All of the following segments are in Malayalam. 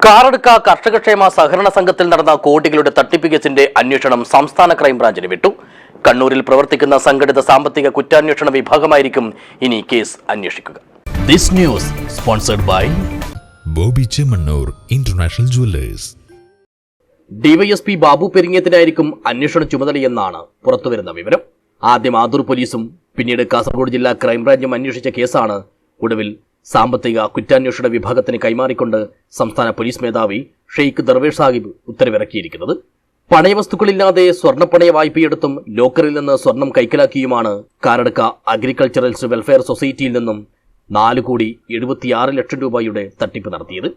കാറടുക്ക കർഷകക്ഷേമ സഹകരണ സംഘത്തിൽ നടന്ന കോടികളുടെ തട്ടിപ്പ് കേസിന്റെ അന്വേഷണം സംസ്ഥാന ക്രൈംബ്രാഞ്ചിന് വിട്ടു. കണ്ണൂരിൽ പ്രവർത്തിക്കുന്ന സംഘടിത സാമ്പത്തിക കുറ്റാന്വേഷണ വിഭാഗമായിരിക്കും ഇനി കേസ് അന്വേഷിക്കുക. This news sponsored by Boby Chemmanur international jewellers. DySP Babu പെരിങ്ങത്തിനായിരിക്കും അന്വേഷണ ചുമതലയെന്നാണ് പുറത്തുവരുന്ന വിവരം. ആദ്യം ആദൂർ പോലീസും പിന്നീട് കാസർഗോഡ് ജില്ലാ ക്രൈംബ്രാഞ്ചും അന്വേഷിച്ച കേസാണ് ഒടുവിൽ സാമ്പത്തിക കുറ്റാന്വേഷണ വിഭാഗത്തിന് കൈമാറിക്കൊണ്ട് സംസ്ഥാന പോലീസ് മേധാവി ഷെയ്ഖ് ദർവേഷ് സാഹിബ് ഉത്തരവിറക്കിയിരിക്കുന്നത്. പണയവസ്തുക്കളില്ലാതെ സ്വർണപ്പണയ വായ്പയെടുത്തും ലോക്കറിൽ നിന്ന് സ്വർണം കൈക്കലാക്കിയുമാണ് കാരടുക്ക അഗ്രികൾച്ചറൽസ് വെൽഫെയർ സൊസൈറ്റിയിൽ നിന്നും നാല് കോടി എഴുപത്തിയാറ് ലക്ഷം രൂപയുടെ തട്ടിപ്പ് നടത്തിയത്.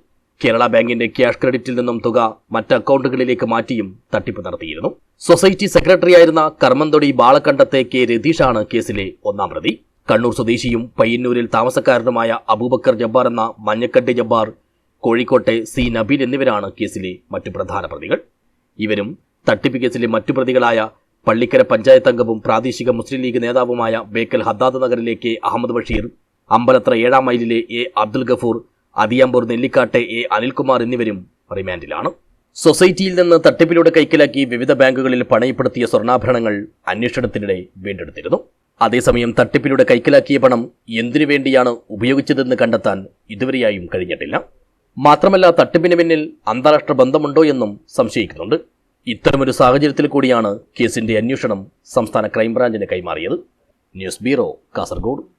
കേരള ബാങ്കിന്റെ ക്യാഷ് ക്രെഡിറ്റിൽ നിന്നും തുക മറ്റ് അക്കൗണ്ടുകളിലേക്ക് മാറ്റിയും തട്ടിപ്പ് നടത്തിയിരുന്നു. സൊസൈറ്റി സെക്രട്ടറിയായിരുന്ന കർമ്മന്തൊടി ബാളക്കണ്ടത്തെ കെ രതീഷാണ് കേസിലെ ഒന്നാം പ്രതി. കണ്ണൂർ സ്വദേശിയും പയ്യന്നൂരിൽ താമസക്കാരനുമായ അബൂബക്കർ ജബ്ബാർ എന്ന മഞ്ഞക്കട്ട് ജബ്ബാർ കോഴിക്കോട്ടെ സി നബീൽ എന്നിവരാണ് കേസിലെ മറ്റു പ്രധാന പ്രതികൾ. ഇവരും തട്ടിപ്പ് കേസിലെ മറ്റു പ്രതികളായ പള്ളിക്കര പഞ്ചായത്ത് അംഗവും പ്രാദേശിക മുസ്ലിം ലീഗ് നേതാവുമായ ബേക്കൽ ഹദ്ദാദ് നഗറിലെ കെ അഹമ്മദ് ബഷീർ അമ്പലത്ര ഏഴാം മൈലിലെ എ അബ്ദുൽ ഗഫൂർ അതിയാമ്പൂർ നെല്ലിക്കാട്ടെ എ അനിൽകുമാർ എന്നിവരും റിമാൻഡിലാണ്. സൊസൈറ്റിയിൽ നിന്ന് തട്ടിപ്പിലൂടെ കൈക്കലാക്കി വിവിധ ബാങ്കുകളിൽ പണയപ്പെടുത്തിയ സ്വർണാഭരണങ്ങൾ അന്വേഷണത്തിനിടെ വീണ്ടെടുത്തിരുന്നു. അതേസമയം തട്ടിപ്പിലൂടെ കൈക്കലാക്കിയ പണം എന്തിനു വേണ്ടിയാണ് ഉപയോഗിച്ചതെന്ന് കണ്ടെത്താൻ ഇതുവരെയായും കഴിഞ്ഞിട്ടില്ല. മാത്രമല്ല തട്ടിപ്പിന് പിന്നിൽ അന്താരാഷ്ട്ര ബന്ധമുണ്ടോ എന്നും സംശയിക്കുന്നുണ്ട്. ഇത്തരമൊരു സാഹചര്യത്തിൽ കൂടിയാണ് കേസിന്റെ അന്വേഷണം സംസ്ഥാന ക്രൈംബ്രാഞ്ചിന് കൈമാറിയത്. News bureau Kasaragod.